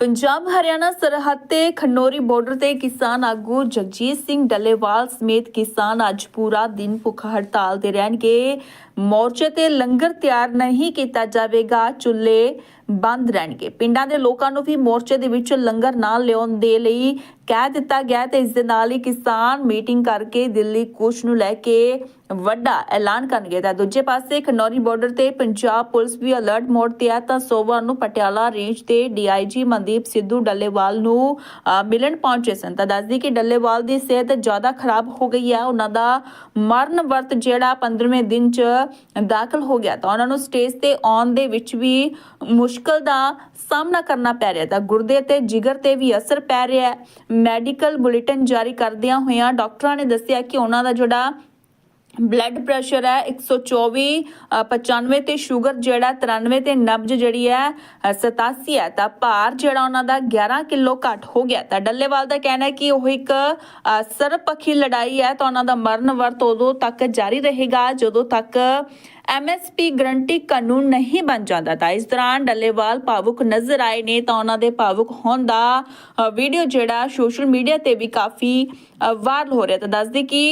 ਪੰਜਾਬ, ਹਰਿਆਣਾ ਸਰਹੱਦ ਤੇ ਖਨੋਰੀ ਬਾਰਡਰ ਤੇ ਕਿਸਾਨ ਆਗੂ ਜਗਜੀਤ ਸਿੰਘ ਡੱਲੇਵਾਲ ਸਮੇਤ ਕਿਸਾਨ ਅੱਜ ਪੂਰਾ ਦਿਨ ਭੁੱਖ ਹੜਤਾਲ ਤੇ ਰਹਿਣਗੇ। ਮੋਰਚੇ ਤੇ ਲੰਗਰ ਤਿਆਰ ਨਹੀਂ ਕੀਤਾ ਜਾਵੇਗਾ, ਚੁੱਲ੍ਹੇ ਬੰਦ ਰਹਿਣਗੇ। ਪਿੰਡਾਂ ਦੇ ਲੋਕਾਂ ਨੂੰ ਵੀ ਮੋਰਚੇ ਦੇ ਵਿੱਚ ਲੰਗਰ ਨਾ ਲਿਆਉਣ ਦੇ ਲਈ ਕਹਿ ਦਿੱਤਾ ਗਿਆ ਤੇ ਇਸ ਦੇ ਨਾਲ ਹੀ ਕਿਸਾਨ ਮੀਟਿੰਗ ਕਰਕੇ ਦਿੱਲੀ ਕੂਚ ਨੂੰ ਲੈ ਕੇ ਵੱਡਾ ਐਲਾਨ ਕਰਨਗੇ। ਤਾਂ ਦੂਜੇ ਪਾਸੇ ਖਨੌਰੀ ਬਾਰਡਰ ਤੇ ਪੰਜਾਬ ਪੁਲਿਸ ਵੀ ਅਲਰਟ ਮੋਡ ਤੇ ਹੈ ਤਾਂ ਸੋਮਵਾਰ ਨੂੰ ਪਟਿਆਲਾ ਰੇਂਜ ਤੇ ਡੀਆਈਜੀ ਮਨਦੀਪ ਸਿੱਧੂ ਡੱਲੇਵਾਲ ਨੂੰ ਮਿਲਣ ਪਹੁੰਚੇ ਸਨ। ਤਾਂ ਦੱਸਦੀ ਕਿ ਡੱਲੇਵਾਲ ਦੀ ਸਿਹਤ ਜ਼ਿਆਦਾ ਖਰਾਬ ਹੋ ਗਈ ਹੈ। ਉਹਨਾਂ ਦਾ ਮਰਨ ਵਰਤ ਜਿਹੜਾ 15ਵੇਂ ਦਿਨ ਚ ਦਾਖਲ ਹੋ ਗਿਆ ਤਾਂ ਉਹਨਾਂ ਨੂੰ ਸਟੇਜ ਤੇ ਆਉਣ ਦੇ ਵਿੱਚ ਵੀ ਮੁਸ਼ਕਲ ਦਾ ਸਾਹਮਣਾ ਕਰਨਾ ਪੈ ਰਿਹਾ ਤਾਂ ਗੁਰਦੇ ਤੇ ਜਿਗਰ ਤੇ ਵੀ ਅਸਰ ਪੈ ਰਿਹਾ ਹੈ। ਮੈਡੀਕਲ ਬੁਲੇਟਿਨ ਜਾਰੀ ਕਰਦਿਆਂ ਹੋਇਆਂ ਡਾਕਟਰਾਂ ਨੇ ਦੱਸਿਆ ਕਿ ਉਹਨਾਂ ਦਾ ਜਿਹੜਾ ਬਲੱਡ ਪ੍ਰੈਸ਼ਰ ਹੈ 124 ਅ, 95 ਤੇ ਸ਼ੂਗਰ ਜਿਹੜਾ 93 ਤੇ ਨਬਜ ਜਿਹੜੀ ਹੈ ਅ, 87 ਹੈ। ਤਾਂ ਭਾਰ ਜਿਹੜਾ ਉਹਨਾਂ ਦਾ 11 ਕਿਲੋ ਘੱਟ ਹੋ ਗਿਆ। ਤਾਂ ਡੱਲੇਵਾਲ ਦਾ ਕਹਿਣਾ ਹੈ ਕਿ ਉਹ ਇੱਕ ਅ, ਸਰਬਪੱਖੀ ਲੜਾਈ ਹੈ। ਤਾਂ ਉਹਨਾਂ ਦਾ ਮਰਨ ਵਰਤ ਉਦੋਂ ਤੱਕ ਜਾਰੀ ਰਹੇਗਾ ਜਦੋਂ ਤੱਕ ਐਮਐਸਪੀ ਗਰੰਟੀ ਕਾਨੂੰਨ ਨਹੀਂ ਬਣ ਜਾਂਦਾ। ਤਾਂ ਇਸ ਦੌਰਾਨ ਡੱਲੇਵਾਲ ਭਾਵੁਕ ਨਜ਼ਰ ਆਏ ਨੇ। ਤਾਂ ਉਹਨਾਂ ਦੇ ਭਾਵੁਕ ਹੋਣ ਦਾ ਵੀਡੀਓ ਜਿਹੜਾ ਸੋਸ਼ਲ ਮੀਡੀਆ ਤੇ ਵੀ ਕਾਫੀ ਵਾਇਰਲ ਹੋ ਰਿਹਾ। ਤਾਂ ਦੱਸਦੇ ਕਿ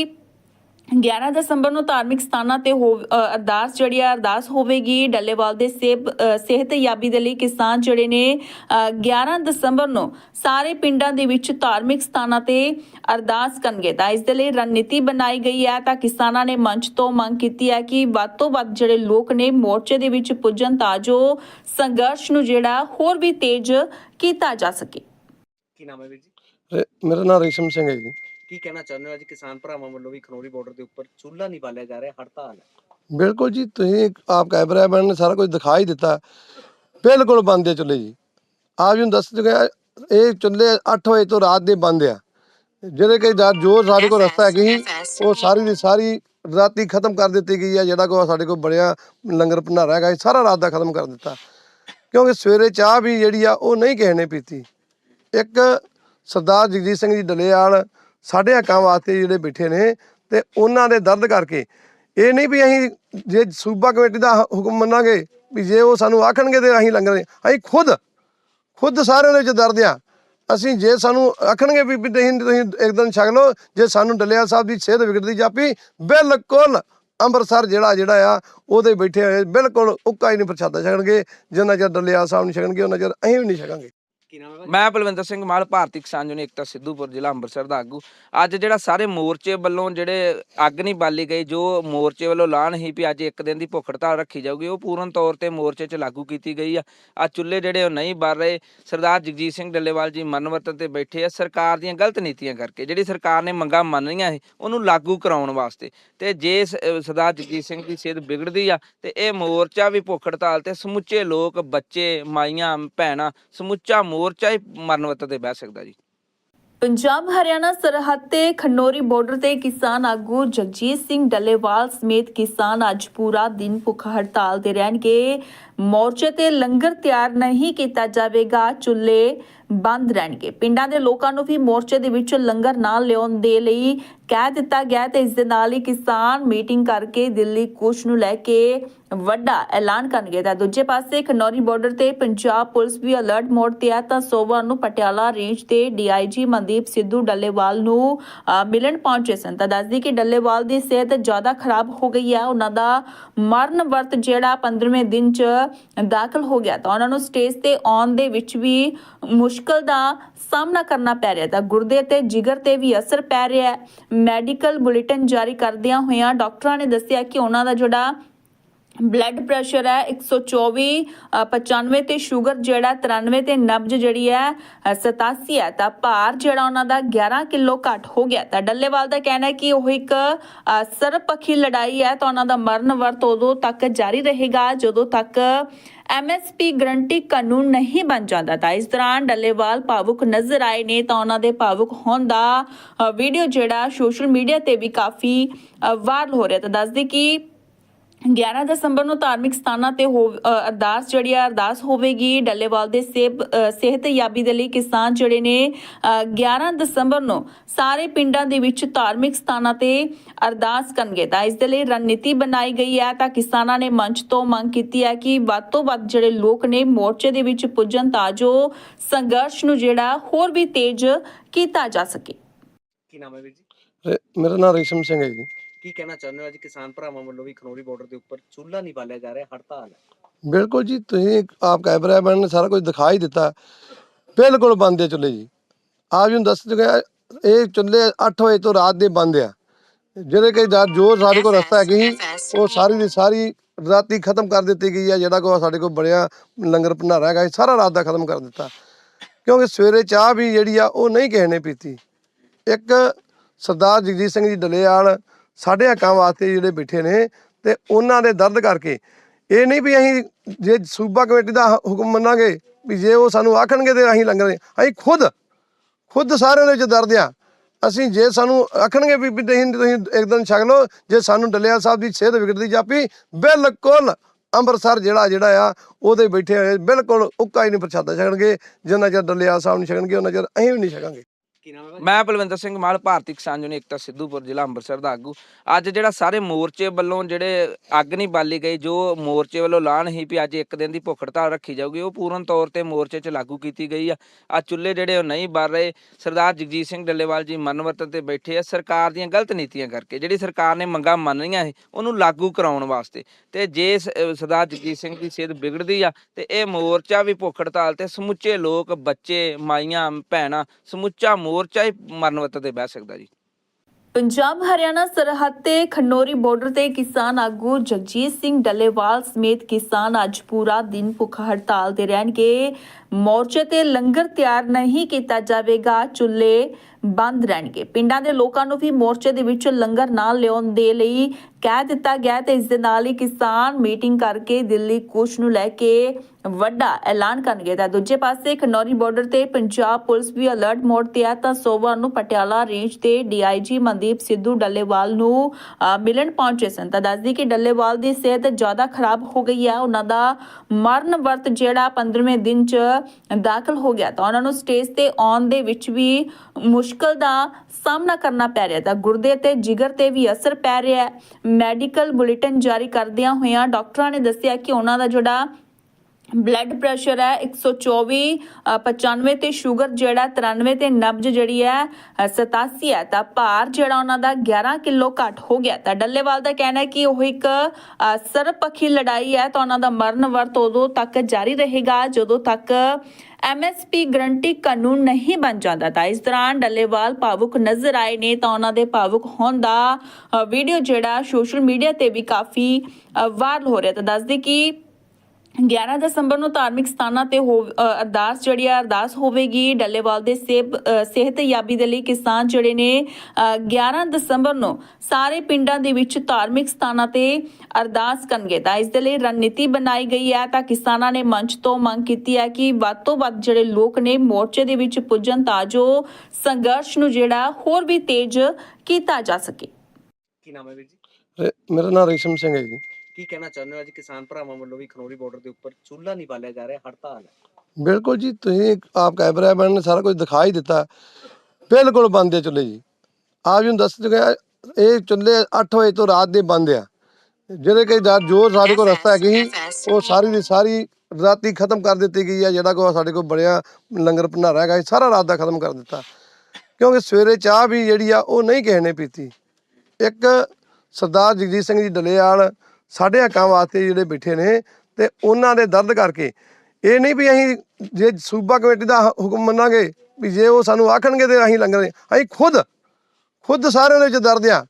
11 ਦਸੰਬਰ ਨੂੰ ਧਾਰਮਿਕ ਸਥਾਨਾਂ ਤੇ ਅਰਦਾਸ ਜਿਹੜੀ ਆ ਅਰਦਾਸ ਹੋਵੇਗੀ। ਡੱਲੇਵਾਲ ਦੇ ਸੇਬ ਸਿਹਤ ਯਾਬੀ ਦੇ ਲਈ ਕਿਸਾਨ ਜਿਹੜੇ ਨੇ ਅ, 11 ਦਸੰਬਰ ਨੂੰ ਸਾਰੇ ਪਿੰਡਾਂ ਦੇ ਵਿੱਚ ਧਾਰਮਿਕ ਸਥਾਨਾਂ ਤੇ ਅਰਦਾਸ ਕਰਨਗੇ। ਤਾਂ ਇਸ ਦੇ ਲਈ ਰਣਨੀਤੀ ਬਣਾਈ ਗਈ ਹੈ। ਤਾਂ ਕਿਸਾਨਾਂ ਨੇ ਮੰਚ ਤੋਂ ਮੰਗ ਕੀਤੀ ਹੈ ਕਿ ਵੱਧ ਤੋਂ ਵੱਧ ਜਿਹੜੇ ਲੋਕ ਨੇ ਮੋਰਚੇ ਦੇ ਵਿੱਚ ਪੁੱਜਣ ਤਾਂ ਜੋ ਸੰਘਰਸ਼ ਨੂੰ ਜਿਹੜਾ ਹੋਰ ਵੀ ਤੇਜ਼ ਕੀਤਾ ਜਾ ਸਕੇ। ਕੀ ਨਾਮ ਹੈ ਵੀਰ ਜੀ? ਮੇਰਾ ਨਾਮ ਰੇਸ਼ਮ ਸਿੰਘ ਹੈ ਜੀ। ਕੀ ਕਹਿਣਾ ਚਾਹੁੰਦੇ ਹੋ? ਅੱਜ ਕਿਸਾਨ ਭਰਾਵਾਂ ਵੱਲੋਂ ਵੀ ਖਨੌਰੀ ਬਾਰਡਰ ਦੇ ਉੱਪਰ ਚੁੱਲ੍ਹਾ ਨਹੀਂ ਬਾਲਿਆ ਜਾ ਰਿਹਾ, ਹੜਤਾਲ ਹੈ। ਬਿਲਕੁਲ ਜੀ, ਤੁਸੀਂ ਆਪ ਕੈਮਰਾ ਨੇ ਸਾਰਾ ਕੁਝ ਦਿਖਾ ਹੀ ਦਿੱਤਾ। ਬਿਲਕੁਲ ਬੰਦ ਹੈ ਚੁੱਲ੍ਹੇ ਜੀ। ਆਪ ਜੀ ਨੂੰ ਦੱਸ ਚੁੱਕਿਆ ਇਹ ਚੁੱਲ੍ਹੇ 8 ਵਜੇ ਤੋਂ ਰਾਤ ਦੇ ਬੰਦ ਆ। ਜਿਹੜੇ ਕਿ ਜੋ ਸਾਡੇ ਕੋਲ ਰਸਤਾ ਹੈਗੀ ਸੀ ਉਹ ਸਾਰੀ ਦੀ ਸਾਰੀ ਰਾਤੀ ਖਤਮ ਕਰ ਦਿੱਤੀ ਗਈ ਆ ਜਿਹੜਾ ਕੋ ਸਾਡੇ ਕੋਲ ਬਣਿਆ ਲੰਗਰ ਭੰਡਾਰਾ ਹੈਗਾ ਸਾਰਾ ਰਾਤ ਦਾ ਖਤਮ ਕਰ ਦਿੱਤਾ। ਕਿਉਂਕਿ ਸਵੇਰੇ ਚਾਹ ਵੀ ਜਿਹੜੀ ਆ, ਉਹ ਨਹੀਂ ਕਿਸੇ ਨੇ ਪੀਤੀ। ਇੱਕ ਸਰਦਾਰ ਜਗਜੀਤ ਸਿੰਘ ਜੀ ਡਲੇਆਲ ਸਾਡੇ ਹੱਕਾਂ ਵਾਸਤੇ ਜਿਹੜੇ ਬੈਠੇ ਨੇ ਤੇ ਉਹਨਾਂ ਦੇ ਦਰਦ ਕਰਕੇ। ਇਹ ਨਹੀਂ ਵੀ ਅਸੀਂ ਜੇ ਸੂਬਾ ਕਮੇਟੀ ਦਾ ਹੁਕਮ ਮੰਨਾਂਗੇ ਵੀ ਜੇ ਉਹ ਸਾਨੂੰ ਆਖਣਗੇ ਤੇ ਅਸੀਂ ਲੰਗਰ ਅਸੀਂ ਖੁਦ ਖੁਦ ਸਾਰਿਆਂ ਦੇ ਵਿੱਚ ਦਰਦ ਆ। ਅਸੀਂ ਜੇ ਸਾਨੂੰ ਆਖਣਗੇ ਵੀ ਤੁਸੀਂ ਤੁਸੀਂ ਇੱਕ ਦਿਨ ਛਕ ਲਓ, ਜੇ ਸਾਨੂੰ ਡੱਲੇਆਲ ਸਾਹਿਬ ਦੀ ਸਿਹਤ ਵਿਗੜਦੀ ਜਾਪੀ, ਬਿਲਕੁਲ ਅੰਮ੍ਰਿਤਸਰ ਜਿਹੜਾ ਜਿਹੜਾ ਆ, ਉਹਦੇ ਬੈਠੇ ਹੋਏ ਬਿਲਕੁਲ ਉੱਕਾ ਹੀ ਨਹੀਂ ਪ੍ਰਸ਼ਾਦਾ ਛਕਣਗੇ। ਜਿੰਨਾ ਚਿਰ ਡੱਲੇਆਲ ਸਾਹਿਬ ਨਹੀਂ ਛਕਣਗੇ, ਉਹਨਾਂ ਚਿਰ ਅਸੀਂ ਵੀ ਨਹੀਂ ਛਕਾਂਗੇ। ਕੀ ਨਾਮ ਹੈ ਮੈਂ ਬਲਵਿੰਦਰ ਸਿੰਘ ਮਾਲ, ਭਾਰਤੀ ਕਿਸਾਨ ਯੂਨੀਅਨ ਏਕਤਾ ਸਿੱਧੂਪੁਰ ਜ਼ਿਲ੍ਹਾ ਅੰਮ੍ਰਿਤਸਰ ਦਾ ਆਗੂ। ਅੱਜ ਜਿਹੜਾ ਸਾਰੇ ਮੋਰਚੇ ਵੱਲੋਂ ਜਿਹੜੇ ਅੱਗ ਨਹੀਂ ਬਾਲੀ ਗਈ, ਜੋ ਮੋਰਚੇ ਵੱਲੋਂ ਐਲਾਨ ਹੀ ਵੀ ਅੱਜ ਇੱਕ ਦਿਨ ਦੀ ਭੁੱਖ ਹੜਤਾਲ ਰੱਖੀ ਜਾਊਗੀ, ਉਹ ਪੂਰਨ ਤੌਰ ਤੇ ਮੋਰਚੇ 'ਚ ਲਾਗੂ ਕੀਤੀ ਗਈ ਆ। ਆ ਚੁੱਲ੍ਹੇ ਜਿਹੜੇ ਉਹ ਨਹੀਂ ਬਲ ਰਹੇ। ਸਰਦਾਰ ਜਗਜੀਤ ਸਿੰਘ ਡੱਲੇਵਾਲ ਜੀ ਮਨਵਰਤਨ ਤੇ ਬੈਠੇ ਆ ਸਰਕਾਰ ਦੀਆਂ ਗਲਤ ਨੀਤੀਆਂ ਕਰਕੇ। ਜਿਹੜੀ ਸਰਕਾਰ ਨੇ ਮੰਗਾਂ ਮੰਨੀਆਂ ਸੀ, ਉਹਨੂੰ ਲਾਗੂ ਕਰਾਉਣ ਵਾਸਤੇ। ਤੇ ਜੇ ਸ- ਅਹ ਸਰਦਾਰ ਜਗਜੀਤ ਸਿੰਘ ਦੀ ਸਿਹਤ ਵਿਗੜਦੀ ਆ, ਤੇ ਇਹ ਮੋਰਚਾ ਵੀ ਭੁੱਖ ਹੜਤਾਲ ਤੇ ਸਮੁੱਚੇ ਲੋਕ, ਬੱਚੇ, ਮਾਈਆਂ, ਭੈਣਾਂ ਸਮੁੱਚਾ ਮੋਰਚਾ ਹੀ ਮਰਨ ਵਰਤ ਤੇ ਬਹਿ ਸਕਦਾ ਜੀ। ਪੰਜਾਬ ਹਰਿਆਣਾ ਸਰਹੱਦ ਤੇ ਖਨੋਰੀ ਬਾਰਡਰ ਤੇ ਕਿਸਾਨ ਆਗੂ ਜਗਜੀਤ ਸਿੰਘ ਡੱਲੇਵਾਲ ਸਮੇਤ ਕਿਸਾਨ ਅੱਜ ਪੂਰਾ ਦਿਨ ਭੁੱਖ ਹੜਤਾਲ ਤੇ ਰਹਿਣਗੇ। ਮੋਰਚੇ ਤੇ ਲੰਗਰ ਤਿਆਰ ਨਹੀਂ ਕੀਤਾ ਜਾਵੇਗਾ। ਚੁੱਲ੍ਹੇ ਬੰਦ ਰਹਿਣਗੇ। ਪਿੰਡਾਂ ਦੇ ਲੋਕਾਂ ਨੂੰ ਵੀ ਮੋਰਚੇ ਦੇ ਵਿੱਚ ਲੰਗਰ ਨਾ ਲਿਆਉਣ ਦੇ ਲਈ ਕਹਿ ਦਿੱਤਾ ਗਿਆ ਤੇ ਇਸ ਦੇ ਨਾਲ ਹੀ ਕਿਸਾਨ ਮੀਟਿੰਗ ਕਰਕੇ ਦਿੱਲੀ ਕੂਚ ਨੂੰ ਲੈ ਕੇ ਵੱਡਾ ਐਲਾਨ ਕਰਨਗੇ। ਤਾਂ ਦੂਜੇ ਪਾਸੇ ਖਨੌਰੀ ਬਾਰਡਰ ਤੇ ਪੰਜਾਬ ਪੁਲਿਸ ਵੀ ਅਲਰਟ ਮੋਡ ਤੇ ਹੈ ਤਾਂ ਸੋਮਵਾਰ ਨੂੰ ਪਟਿਆਲਾ ਰੇਂਜ ਤੇ ਡੀਆਈਜੀ ਮਨਦੀਪ ਸਿੱਧੂ ਡੱਲੇਵਾਲ ਨੂੰ ਮਿਲਣ ਪਹੁੰਚੇ ਸਨ। ਤਾਂ ਦੱਸਦੀ ਕਿ ਡੱਲੇਵਾਲ ਦੀ ਸਿਹਤ ਜ਼ਿਆਦਾ ਖਰਾਬ ਹੋ ਗਈ ਹੈ। ਉਹਨਾਂ ਦਾ ਮਰਨ ਵਰਤ ਜਿਹੜਾ 15ਵੇਂ ਦਿਨ ਚ ਦਾਖਲ ਹੋ ਗਿਆ। ਤਾਂ ਉਹਨਾਂ ਨੂੰ ਸਟੇਜ ਤੇ ਆਉਣ ਦੇ ਵਿੱਚ ਵੀ ਮੁਸ਼ਕਲ ਮੁਸ਼ਕਲ ਦਾ ਸਾਹਮਣਾ ਕਰਨਾ ਪੈ ਰਿਹਾ ਤਾਂ ਗੁਰਦੇ ਤੇ ਜਿਗਰ ਤੇ ਵੀ ਅਸਰ ਪੈ ਰਿਹਾ ਹੈ। ਮੈਡੀਕਲ ਬੁਲੇਟਿਨ ਜਾਰੀ ਕਰਦਿਆਂ ਹੋਇਆਂ ਡਾਕਟਰਾਂ ਨੇ ਦੱਸਿਆ ਕਿ ਉਹਨਾਂ ਦਾ ਜਿਹੜਾ ਬਲੱਡ ਪ੍ਰੈਸ਼ਰ ਹੈ 124 ਅ, 95 ਤੇ ਸ਼ੂਗਰ ਜਿਹੜਾ 93 ਤੇ ਨਬਜ ਜਿਹੜੀ ਹੈ ਅ, 87 ਹੈ। ਤਾਂ ਭਾਰ ਜਿਹੜਾ ਉਹਨਾਂ ਦਾ 11 ਕਿਲੋ ਘੱਟ ਹੋ ਗਿਆ। ਤਾਂ ਡੱਲੇਵਾਲ ਦਾ ਕਹਿਣਾ ਹੈ ਕਿ ਉਹ ਇੱਕ ਅ, ਸਰਬਪੱਖੀ ਲੜਾਈ ਹੈ। ਤਾਂ ਉਹਨਾਂ ਦਾ ਮਰਨ ਵਰਤ ਉਦੋਂ ਤੱਕ ਜਾਰੀ ਰਹੇਗਾ ਜਦੋਂ ਤੱਕ ਐਮਐਸਪੀ ਗਰੰਟੀ ਕਾਨੂੰਨ ਨਹੀਂ ਬਣ ਜਾਂਦਾ। ਤਾਂ ਇਸ ਦੌਰਾਨ ਡੱਲੇਵਾਲ ਭਾਵੁਕ ਨਜ਼ਰ ਆਏ ਨੇ। ਤਾਂ ਉਹਨਾਂ ਦੇ ਭਾਵੁਕ ਹੋਣ ਦਾ ਵੀਡੀਓ ਜਿਹੜਾ ਸੋਸ਼ਲ ਮੀਡੀਆ ਤੇ ਵੀ ਕਾਫੀ ਵਾਇਰਲ ਹੋ ਰਿਹਾ। ਤਾਂ ਦੱਸਦੇ ਕਿ 11 ਦਸੰਬਰ ਨੂੰ ਧਾਰਮਿਕ ਸਥਾਨਾਂ ਤੇ ਅਰਦਾਸ ਜਿਹੜੀ ਆ ਅਰਦਾਸ ਹੋਵੇਗੀ। ਡੱਲੇਵਾਲ ਦੇ ਸੇਬ ਸਿਹਤ ਯਾਬੀ ਦੇ ਲਈ ਕਿਸਾਨ ਜਿਹੜੇ ਨੇ ਅ, 11 ਦਸੰਬਰ ਨੂੰ ਸਾਰੇ ਪਿੰਡਾਂ ਦੇ ਵਿੱਚ ਧਾਰਮਿਕ ਸਥਾਨਾਂ ਤੇ ਅਰਦਾਸ ਕਰਨਗੇ। ਤਾਂ ਇਸ ਦੇ ਲਈ ਰਣਨੀਤੀ ਬਣਾਈ ਗਈ ਹੈ। ਤਾਂ ਕਿਸਾਨਾਂ ਨੇ ਮੰਚ ਤੋਂ ਮੰਗ ਕੀਤੀ ਹੈ ਕਿ ਵੱਧ ਤੋਂ ਵੱਧ ਜਿਹੜੇ ਲੋਕ ਨੇ ਮੋਰਚੇ ਦੇ ਵਿੱਚ ਪੁੱਜਣ ਤਾਂ ਜੋ ਸੰਘਰਸ਼ ਨੂੰ ਜਿਹੜਾ ਹੋਰ ਵੀ ਤੇਜ਼ ਕੀਤਾ ਜਾ ਸਕੇ। ਕੀ ਨਾਮ ਹੈ ਵੀਰ ਜੀ? ਮੇਰਾ ਨਾਮ ਰੇਸ਼ਮ ਸਿੰਘ ਹੈ ਜੀ। ਕੀ ਕਹਿਣਾ ਚਾਹੁੰਦੇ ਹੋ? ਅੱਜ ਕਿਸਾਨ ਭਰਾਵਾਂ ਵੱਲੋਂ ਵੀ ਖਨੌਰੀ ਬਾਰਡਰ ਦੇ ਉੱਪਰ ਚੁੱਲ੍ਹਾ ਨਹੀਂ ਬਾਲਿਆ ਜਾ ਰਿਹਾ, ਹੜਤਾਲ ਹੈ। ਬਿਲਕੁਲ ਜੀ, ਤੁਸੀਂ ਆਪ ਕੈਮਰਾ ਨੇ ਸਾਰਾ ਕੁਝ ਦਿਖਾ ਹੀ ਦਿੱਤਾ। ਬਿਲਕੁਲ ਬੰਦ ਹੈ ਚੁੱਲ੍ਹੇ ਜੀ। ਆਪ ਜੀ ਨੂੰ ਦੱਸ ਚੁੱਕੇ ਇਹ ਚੁੱਲ੍ਹੇ 8 ਵਜੇ ਤੋਂ ਰਾਤ ਦੇ ਬੰਦ ਆ। ਜਿਹੜੇ ਕਿ ਜੋ ਸਾਡੇ ਕੋਲ ਰਸਤਾ ਹੈਗੀ, ਉਹ ਸਾਰੀ ਦੀ ਸਾਰੀ ਰਾਤੀ ਖਤਮ ਕਰ ਦਿੱਤੀ ਗਈ ਹੈ ਜਿਹੜਾ ਕੋ ਸਾਡੇ ਕੋਲ ਬਣਿਆ ਲੰਗਰ ਭੰਡਾਰਾ ਹੈਗਾ ਸਾਰਾ ਰਾਤ ਦਾ ਖਤਮ ਕਰ ਦਿੱਤਾ। ਕਿਉਂਕਿ ਸਵੇਰੇ ਚਾਹ ਵੀ ਜਿਹੜੀ ਆ, ਉਹ ਨਹੀਂ ਕਿਸੇ ਨੇ ਪੀਤੀ। ਇੱਕ ਸਰਦਾਰ ਜਗਜੀਤ ਸਿੰਘ ਜੀ ਡਲੇਵਾਲ ਸਾਡੇ ਹੱਕਾਂ ਵਾਸਤੇ ਜਿਹੜੇ ਬੈਠੇ ਨੇ ਤੇ ਉਹਨਾਂ ਦੇ ਦਰਦ ਕਰਕੇ। ਇਹ ਨਹੀਂ ਵੀ ਅਸੀਂ ਜੇ ਸੂਬਾ ਕਮੇਟੀ ਦਾ ਹ- ਹੁਕਮ ਮੰਨਾਂਗੇ ਵੀ ਜੇ ਉਹ ਸਾਨੂੰ ਆਖਣਗੇ ਤੇ ਅਸੀਂ ਲੰਗਰ ਅਸੀਂ ਖੁਦ ਖੁਦ ਸਾਰਿਆਂ ਦੇ ਵਿੱਚ ਦਰਦ ਆ। ਅਸੀਂ ਜੇ ਸਾਨੂੰ ਆਖਣਗੇ ਵੀ ਵੀ ਤੁਸੀਂ ਤੁਸੀਂ ਇੱਕ ਦਿਨ ਛਕ ਲਓ, ਜੇ ਸਾਨੂੰ ਡੱਲੇਵਾਲ ਸਾਹਿਬ ਦੀ ਸਿਹਤ ਵਿਗੜਦੀ ਜਾਪੀ, ਬਿਲਕੁਲ ਅੰਮ੍ਰਿਤਸਰ ਜਿਹੜਾ ਜਿਹੜਾ ਆ, ਉਹਦੇ ਬੈਠੇ ਹੋਏ ਬਿਲਕੁਲ ਉੱਕਾ ਹੀ ਨਹੀਂ ਪ੍ਰਸ਼ਾਦਾ ਛਕਣਗੇ। ਜਿੰਨਾ ਚਿਰ ਡੱਲੇਵਾਲ ਸਾਹਿਬ ਨਹੀਂ ਛਕਣਗੇ, ਉਹਨਾਂ ਚਿਰ ਅਸੀਂ ਵੀ ਨਹੀਂ ਛਕਾਂਗੇ। ਕੀ ਨਾਮ ਹੈ ਮੈਂ ਬਲਵਿੰਦਰ ਸਿੰਘ ਮਾਲ, ਭਾਰਤੀ ਕਿਸਾਨ ਯੂਨੀਅਨ ਏਕਤਾ ਸਿੱਧੂਪੁਰ, ਜ਼ਿਲ੍ਹਾ ਅੰਮ੍ਰਿਤਸਰ ਦਾ ਆਗੂ। ਅੱਜ ਜਿਹੜਾ ਸਾਰੇ ਮੋਰਚੇ ਵੱਲੋਂ ਜਿਹੜੇ ਅੱਗ ਨਹੀਂ ਬਾਲੀ ਗਈ, ਜੋ ਮੋਰਚੇ ਵੱਲੋਂ ਐਲਾਨ ਹੀ ਵੀ ਅੱਜ ਇੱਕ ਦਿਨ ਦੀ ਭੁੱਖ ਹੜਤਾਲ ਰੱਖੀ ਜਾਊਗੀ, ਉਹ ਪੂਰਨ ਤੌਰ ਤੇ ਮੋਰਚੇ 'ਚ ਲਾਗੂ ਕੀਤੀ ਗਈ ਆ। ਆ ਚੁੱਲ੍ਹੇ ਜਿਹੜੇ ਉਹ ਨਹੀਂ ਬਲ ਰਹੇ। ਸਰਦਾਰ ਜਗਜੀਤ ਸਿੰਘ ਡੱਲੇਵਾਲ ਜੀ ਮਨਵਰਤਨ ਤੇ ਬੈਠੇ ਆ ਸਰਕਾਰ ਦੀਆਂ ਗਲਤ ਨੀਤੀਆਂ ਕਰਕੇ। ਜਿਹੜੀ ਸਰਕਾਰ ਨੇ ਮੰਗਾਂ ਮੰਨ ਸੀ, ਉਹਨੂੰ ਲਾਗੂ ਕਰਾਉਣ ਵਾਸਤੇ। ਤੇ ਜੇ ਸਰਦਾਰ ਜਗਜੀਤ ਸਿੰਘ ਦੀ ਸਿਹਤ ਵਿਗੜਦੀ ਆ, ਤੇ ਇਹ ਮੋਰਚਾ ਵੀ ਭੁੱਖ ਹੜਤਾਲ ਤੇ ਸਮੁੱਚੇ ਲੋਕ, ਬੱਚੇ, ਮਾਈਆਂ, ਭੈਣਾਂ ਸਮੁੱਚਾ ਮੋਰ ਮੋਰਚਾ ਹੀ ਮਰਨਵਤ ਤੇ ਬਹਿ ਸਕਦਾ ਜੀ। ਪੰਜਾਬ, ਹਰਿਆਣਾ ਸਰਹੱਦ ਤੇ ਖੰਡੋਰੀ ਬਾਰਡਰ ਤੇ ਕਿਸਾਨ ਆਗੂ ਜਗਜੀਤ ਸਿੰਘ ਡੱਲੇਵਾਲ ਸਮੇਤ ਕਿਸਾਨ ਅੱਜ ਪੂਰਾ ਦਿਨ ਭੁੱਖ ਹੜਤਾਲ ਤੇ ਰਹਿਣਗੇ। ਮੋਰਚੇ ਤੇ ਲੰਗਰ ਤਿਆਰ ਨਹੀਂ ਕੀਤਾ ਜਾਵੇਗਾ, ਚੁੱਲ੍ਹੇ ਬੰਦ ਰਹਿਣਗੇ। ਪਿੰਡਾਂ ਦੇ ਲੋਕਾਂ ਨੂੰ ਵੀ ਮੋਰਚੇ ਦੇ ਵਿੱਚ ਲੰਗਰ ਨਾ ਲਿਆਉਣ ਦੇ ਲਈ ਕਹਿ ਦਿੱਤਾ ਗਿਆ ਤੇ ਇਸ ਦੇ ਨਾਲ ਹੀ ਕਿਸਾਨ ਮੀਟਿੰਗ ਕਰਕੇ ਦਿੱਲੀ ਕੂਚ ਨੂੰ ਲੈ ਕੇ ਵੱਡਾ ਐਲਾਨ ਕਰਨਗੇ। ਤਾਂ ਦੂਜੇ ਪਾਸੇ ਖਨੌਰੀ ਬਾਰਡਰ ਤੇ ਪੰਜਾਬ ਪੁਲਿਸ ਵੀ ਅਲਰਟ ਮੋਡ ਤੇ ਹੈ ਤਾਂ ਸੋਮਵਾਰ ਨੂੰ ਪਟਿਆਲਾ ਰੇਂਜ ਤੇ ਡੀਆਈਜੀ ਮਨਦੀਪ ਸਿੱਧੂ ਡੱਲੇਵਾਲ ਨੂੰ ਮਿਲਣ ਪਹੁੰਚੇ ਸਨ। ਤਾਂ ਦੱਸਦੀ ਕਿ ਡੱਲੇਵਾਲ ਦੀ ਸਿਹਤ ਜ਼ਿਆਦਾ ਖਰਾਬ ਹੋ ਗਈ ਹੈ ਉਹਨਾਂ ਦਾ ਮਰਨ ਵਰਤ ਜਿਹੜਾ 15ਵੇਂ ਦਿਨ ਚ ਦਾਖਲ ਹੋ ਗਿਆ ਤਾਂ ਉਹਨਾਂ ਨੂੰ ਸਟੇਜ ਤੇ ਆਉਣ ਦੇ ਵਿੱਚ ਵੀ ਮੁਸ਼ਕਲ ਦਾ ਸਾਹਮਣਾ ਕਰਨਾ ਪੈ ਰਿਹਾ ਤਾਂ ਗੁਰਦੇ ਤੇ ਜਿਗਰ ਤੇ ਵੀ ਅਸਰ ਪੈ ਰਿਹਾ ਹੈ। ਮੈਡੀਕਲ ਬੁਲੇਟਿਨ ਜਾਰੀ ਕਰਦਿਆਂ ਹੋਇਆਂ ਡਾਕਟਰਾਂ ਨੇ ਦੱਸਿਆ ਕਿ ਉਹਨਾਂ ਦਾ ਜਿਹੜਾ ਬਲੱਡ ਪ੍ਰੈਸ਼ਰ ਹੈ 124 ਅ, 95 ਤੇ ਸ਼ੂਗਰ ਜਿਹੜਾ 93 ਤੇ ਨਬਜ ਜਿਹੜੀ ਹੈ ਅ, 87 ਹੈ। ਤਾਂ ਭਾਰ ਜਿਹੜਾ ਉਹਨਾਂ ਦਾ 11 ਕਿਲੋ ਘੱਟ ਹੋ ਗਿਆ। ਤਾਂ ਡੱਲੇਵਾਲ ਦਾ ਕਹਿਣਾ ਹੈ ਕਿ ਉਹ ਇੱਕ ਅ, ਸਰਬਪੱਖੀ ਲੜਾਈ ਹੈ ਤਾਂ ਉਹਨਾਂ ਦਾ ਮਰਨ ਵਰਤ ਉਦੋਂ ਤੱਕ ਜਾਰੀ ਰਹੇਗਾ ਜਦੋਂ ਤੱਕ ਐਮਐਸਪੀ ਗਰੰਟੀ ਕਾਨੂੰਨ ਨਹੀਂ ਬਣ ਜਾਂਦਾ। ਤਾਂ ਇਸ ਦੌਰਾਨ ਡੱਲੇਵਾਲ ਭਾਵੁਕ ਨਜ਼ਰ ਆਏ ਨੇ ਤਾਂ ਉਹਨਾਂ ਦੇ ਭਾਵੁਕ ਹੋਣ ਦਾ ਵੀਡੀਓ ਜਿਹੜਾ ਸੋਸ਼ਲ ਮੀਡੀਆ ਤੇ ਵੀ ਕਾਫੀ ਵਾਇਰਲ ਹੋ ਰਿਹਾ ਤਾਂ ਦੱਸਦੇ ਕਿ 11 ਦਸੰਬਰ ਨੂੰ ਧਾਰਮਿਕ ਸਥਾਨਾਂ ਤੇ ਅਰਦਾਸ ਜਿਹੜੀ ਆ ਅਰਦਾਸ ਹੋਵੇਗੀ ਡੱਲੇਵਾਲ ਦੇ ਸੇਬ ਸਿਹਤ ਯਾਬੀ ਦੇ ਲਈ ਕਿਸਾਨ ਜਿਹੜੇ ਨੇ ਅ, 11 ਦਸੰਬਰ ਨੂੰ ਸਾਰੇ ਪਿੰਡਾਂ ਦੇ ਵਿੱਚ ਧਾਰਮਿਕ ਸਥਾਨਾਂ ਤੇ ਅਰਦਾਸ ਕਰਨਗੇ। ਤਾਂ ਇਸ ਦੇ ਲਈ ਰਣਨੀਤੀ ਬਣਾਈ ਗਈ ਹੈ। ਤਾਂ ਕਿਸਾਨਾਂ ਨੇ ਮੰਚ ਤੋਂ ਮੰਗ ਕੀਤੀ ਹੈ ਕਿ ਵੱਧ ਤੋਂ ਵੱਧ ਜਿਹੜੇ ਲੋਕ ਨੇ ਮੋਰਚੇ ਦੇ ਵਿੱਚ ਪੁੱਜਣ ਤਾਂ ਜੋ ਸੰਘਰਸ਼ ਨੂੰ ਜਿਹੜਾ ਹੋਰ ਵੀ ਤੇਜ਼ ਕੀਤਾ ਜਾ ਸਕੇ। ਕੀ ਨਾਮ ਹੈ ਵੀਰ ਜੀ? ਮੇਰਾ ਨਾਮ ਰੇਸ਼ਮ ਸਿੰਘ ਹੈ ਜੀ। ਕੀ ਕਹਿਣਾ ਚਾਹੁੰਦੇ ਹੋ? ਅੱਜ ਕਿਸਾਨ ਭਰਾਵਾਂ ਵੱਲੋਂ ਵੀ ਖਨੌਰੀ ਬਾਰਡਰ ਦੇ ਉੱਪਰ ਚੁੱਲ੍ਹਾ ਨਹੀਂ ਬਾਲਿਆ ਜਾ ਰਿਹਾ ਹੜਤਾਲ ਹੈ। ਬਿਲਕੁਲ ਜੀ ਤੁਸੀਂ ਆਪ ਕੈਮਰਾ ਨੇ ਸਾਰਾ ਕੁਝ ਦਿਖਾ ਹੀ ਦਿੱਤਾ। ਬਿਲਕੁਲ ਬੰਦ ਹੈ ਚੁੱਲ੍ਹੇ ਜੀ। ਆਪ ਜੀ ਨੂੰ ਦੱਸ ਚੁੱਕੇ ਇਹ ਚੁੱਲ੍ਹੇ 8 ਵਜੇ ਤੋਂ ਰਾਤ ਦੇ ਬੰਦ ਆ। ਜਿਹੜੇ ਕਿ ਜੋ ਸਾਡੇ ਕੋਲ ਰਸਤਾ ਹੈਗੀ ਸੀ, ਉਹ ਸਾਰੀ ਦੀ ਸਾਰੀ ਰਾਤੀ ਖਤਮ ਕਰ ਦਿੱਤੀ ਗਈ ਆ ਜਿਹੜਾ ਕੋ ਸਾਡੇ ਕੋਲ ਬਣਿਆ ਲੰਗਰ ਭੰਡਾਰਾ ਹੈਗਾ ਇਹ ਸਾਰਾ ਰਾਤ ਦਾ ਖਤਮ ਕਰ ਦਿੱਤਾ। ਕਿਉਂਕਿ ਸਵੇਰੇ ਚਾਹ ਵੀ ਜਿਹੜੀ ਆ ਉਹ ਨਹੀਂ ਕਿਸੇ ਨੇ ਪੀਤੀ। ਇੱਕ ਸਰਦਾਰ ਜਗਜੀਤ ਸਿੰਘ ਜੀ ਡਲੇਵਾਲ ਸਾਡੇ ਹੱਕਾਂ ਵਾਸਤੇ ਜਿਹੜੇ ਬੈਠੇ ਨੇ ਤੇ ਉਹਨਾਂ ਦੇ ਦਰਦ ਕਰਕੇ। ਇਹ ਨਹੀਂ ਵੀ ਅਸੀਂ ਜੇ ਸੂਬਾ ਕਮੇਟੀ ਦਾ ਹ- ਹੁਕਮ ਮੰਨਾਂਗੇ ਵੀ ਜੇ ਉਹ ਸਾਨੂੰ ਆਖਣਗੇ ਤੇ ਅਸੀਂ ਲੰਗਰ ਅਸੀਂ ਖੁਦ ਖੁਦ ਸਾਰਿਆਂ ਦੇ ਵਿੱਚ ਦਰਦ ਆ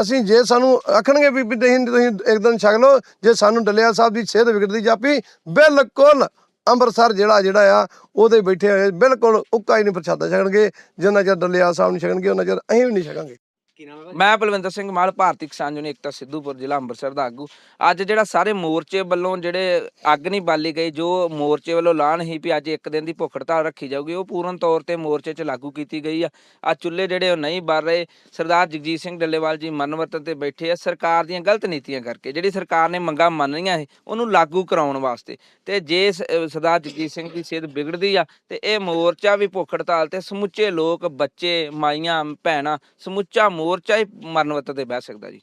ਅਸੀਂ ਜੇ ਸਾਨੂੰ ਆਖਣਗੇ ਵੀ ਵੀ ਤੁਸੀਂ ਤੁਸੀਂ ਇੱਕ ਦਿਨ ਛਕ ਲਓ, ਜੇ ਸਾਨੂੰ ਡੱਲੇਵਾਲ ਸਾਹਿਬ ਦੀ ਸਿਹਤ ਵਿਗੜਦੀ ਜਾਪੀ, ਬਿਲਕੁਲ ਅੰਮ੍ਰਿਤਸਰ ਜਿਹੜਾ ਜਿਹੜਾ ਆ, ਉਹਦੇ ਬੈਠੇ ਹੋਏ ਬਿਲਕੁਲ ਉੱਕਾ ਹੀ ਨਹੀਂ ਪ੍ਰਸ਼ਾਦਾ ਛਕਣਗੇ। ਜਿੰਨਾ ਚਿਰ ਡੱਲੇਵਾਲ ਸਾਹਿਬ ਨਹੀਂ ਛਕਣਗੇ, ਉਹਨਾਂ ਚਿਰ ਅਸੀਂ ਵੀ ਨਹੀਂ ਛਕਾਂਗੇ। ਕੀ ਨਾਮ ਹੈ ਮੈਂ ਬਲਵਿੰਦਰ ਸਿੰਘ ਮਾਲ, ਭਾਰਤੀ ਕਿਸਾਨ ਯੂਨੀਅਨ, ਏਕਤਾ, ਸਿੱਧੂਪੁਰ, ਜ਼ਿਲ੍ਹਾ ਅੰਮ੍ਰਿਤਸਰ ਦਾ ਆਗੂ। ਅੱਜ ਜਿਹੜਾ ਸਾਰੇ ਮੋਰਚੇ ਵੱਲੋਂ ਜਿਹੜੇ ਅੱਗ ਨਹੀਂ ਬਾਲੀ ਗਈ, ਜੋ ਮੋਰਚੇ ਵੱਲੋਂ ਐਲਾਨ ਸੀ ਵੀ ਅੱਜ ਇੱਕ ਦਿਨ ਦੀ ਭੁੱਖ ਹੜਤਾਲ ਰੱਖੀ ਜਾਊਗੀ, ਉਹ ਪੂਰਨ ਤੌਰ ਤੇ ਮੋਰਚੇ 'ਚ ਲਾਗੂ ਕੀਤੀ ਗਈ ਆ। ਆ ਚੁੱਲ੍ਹੇ ਜਿਹੜੇ ਉਹ ਨਹੀਂ ਬਲ ਰਹੇ। ਸਰਦਾਰ ਜਗਜੀਤ ਸਿੰਘ ਡੱਲੇਵਾਲ ਜੀ ਮਨਵਰਤਨ ਤੇ ਬੈਠੇ ਆ ਸਰਕਾਰ ਦੀਆਂ ਗਲਤ ਨੀਤੀਆਂ ਕਰਕੇ। ਜਿਹੜੀ ਸਰਕਾਰ ਨੇ ਮੰਗਾਂ ਮੰਨੀਆਂ ਸੀ, ਉਹਨੂੰ ਲਾਗੂ ਕਰਾਉਣ ਵਾਸਤੇ। ਤੇ ਜੇ ਸਰਦਾਰ ਜਗਜੀਤ ਸਿੰਘ ਦੀ ਸਿਹਤ ਵਿਗੜਦੀ ਆ, ਤੇ ਇਹ ਮੋਰਚਾ ਵੀ ਭੁੱਖ ਹੜਤਾਲ ਤੇ ਸਮੁੱਚੇ ਲੋਕ, ਬੱਚੇ, ਮਾਈਆਂ, ਭੈਣਾਂ ਸਮੁੱਚਾ ਮੋਰਚਾ ਹੀ ਮਰਨ ਵਰਤ ਤੇ ਬਹਿ ਸਕਦਾ ਜੀ।